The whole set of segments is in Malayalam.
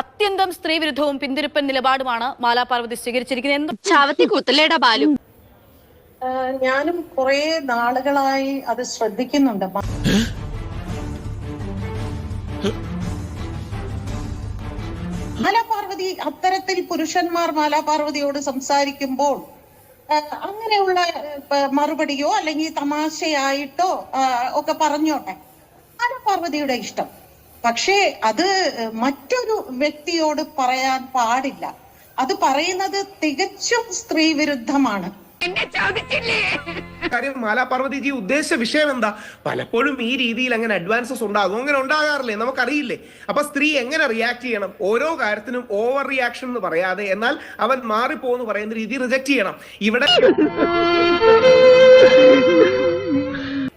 അത്യന്തം സ്ത്രീ വിരുദ്ധവും പിന്തിരിപ്പൻ നിലപാടുമാണ് മാലാ പാർവതി സ്വീകരിച്ചിരിക്കുന്നത് ചാവത്തി കുത്തലേടാ ബാലു. ഞാനും കുറെ നാളുകളായി അത് ശ്രദ്ധിക്കുന്നുണ്ട്. മാലാപാർവതി അത്തരത്തിൽ പുരുഷന്മാർ മാലാപാർവതിയോട് സംസാരിക്കുമ്പോൾ അങ്ങനെയുള്ള മറുപടിയോ അല്ലെങ്കിൽ തമാശയായിട്ടോ ഒക്കെ പറഞ്ഞോട്ടെ. മാലാപാർവതിയുടെ ഇഷ്ടം. പക്ഷേ അത് മറ്റൊരു വ്യക്തിയോട് പറയാൻ പാടില്ല. അത് പറയുന്നത് തികച്ചും സ്ത്രീ വിരുദ്ധമാണ് കാര്യം മാലാപാർവതിജി ഉദ്ദേശ വിഷയം എന്താ? പലപ്പോഴും ഈ രീതിയിൽ അങ്ങനെ അഡ്വാൻസസ് ഉണ്ടാകും. അങ്ങനെ ഉണ്ടാകാറില്ലേ? നമുക്കറിയില്ലേ? അപ്പൊ സ്ത്രീ എങ്ങനെ റിയാക്ട് ചെയ്യണം? ഓരോ കാര്യത്തിനും ഓവർ റിയാക്ഷൻ എന്ന് പറയാതെ എന്നാൽ അവൻ മാറിപ്പോന്ന് പറയുന്ന രീതി റിജക്ട് ചെയ്യണം. ഇവിടെ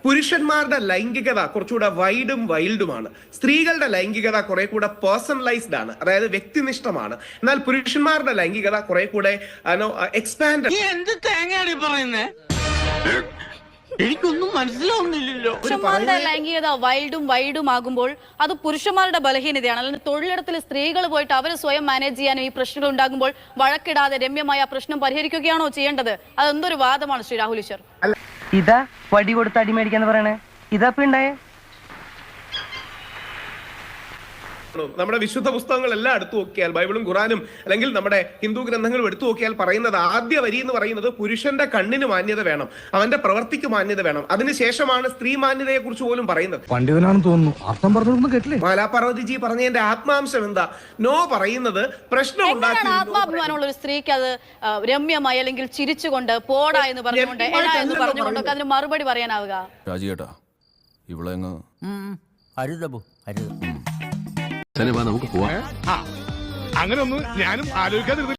പുരുഷന്മാരുടെ ലൈംഗികത കുറച്ചുകൂടെ വൈഡും വൈൽഡുമാണ്. സ്ത്രീകളുടെ ലൈംഗികത കുറെ കൂടെ പേഴ്സണലൈസ്ഡ് ആണ്. അതായത് വ്യക്തിനിഷ്ഠമാണ്. എന്നാൽ പുരുഷന്മാരുടെ ലൈംഗികത കുറെ കൂടെ എക്സ്പാൻഡ് നീ എന്ത് തേങ്ങയാണ് ഈ പറയുന്നേ? എനിക്കൊന്നും മനസ്സിലാവുന്നില്ലല്ലോ. പുരുഷന്മാരുടെ ലൈംഗികത വൈൽഡും വൈഡും ആകുമ്പോൾ അത് പുരുഷന്മാരുടെ ബലഹീനതയാണ്. അല്ലെങ്കിൽ തൊഴിലിടത്തിൽ സ്ത്രീകൾ പോയിട്ട് അവരെ സ്വയം മാനേജ് ചെയ്യാനും ഈ പ്രശ്നങ്ങൾ ഉണ്ടാകുമ്പോൾ വഴക്കിടാതെ രമ്യമായ പ്രശ്നം പരിഹരിക്കുകയാണോ ചെയ്യേണ്ടത്? അതെന്തൊരു വാദമാണ് ശ്രീ രാഹുൽ ഈശ്വർ? ഇതാ വടി കൊടുത്ത് അടിമേടിക്കാന്ന് പറയണേ. ഇതാ ഇപ്പൊ ഉണ്ടായേ? നമ്മുടെ വിശുദ്ധ പുസ്തകങ്ങളെല്ലാം എടുത്തു നോക്കിയാൽ ബൈബിളും ഖുറാനും അല്ലെങ്കിൽ നമ്മുടെ ഹിന്ദു ഗ്രന്ഥങ്ങളും എടുത്തു നോക്കിയാൽ പറയുന്നത് ആദ്യ വരി എന്ന് പറയുന്നത് പുരുഷന്റെ കണ്ണിന് മാന്യത വേണം അവന്റെ പ്രവൃത്തിക്ക് മാന്യത വേണം. അതിനുശേഷമാണ് സ്ത്രീ മാന്യതയെ കുറിച്ച് പോലും പറയുന്നത്. പണ്ഡിതനാണെന്ന് തോന്നുന്നു. അർത്ഥം പറഞ്ഞൊന്നും കേട്ടില്ലേ? മാലാപാർവതിജി പറഞ്ഞതിന്റെ ആത്മാംശം എന്താ? നോ പറയുന്നത് പ്രശ്നം ആത്മാഭിമാനമുള്ള ഒരു സ്ത്രീക്ക് അത് രമ്യമായി അല്ലെങ്കിൽ ചിരിച്ചുകൊണ്ട് പോടാ എന്ന് പറഞ്ഞുകൊണ്ട് എന്ന് പറഞ്ഞുകൊണ്ടൊക്കെ അതിന് മറുപടി പറയാനാവുക? രാജിയേട്ടാ ഇവിടെ അങ്ങ് അരുതബു അരുത് നമുക്ക് പോവാം. അങ്ങനെ ഒന്നും ഞാനും ആലോചിക്കാതിരുന്നു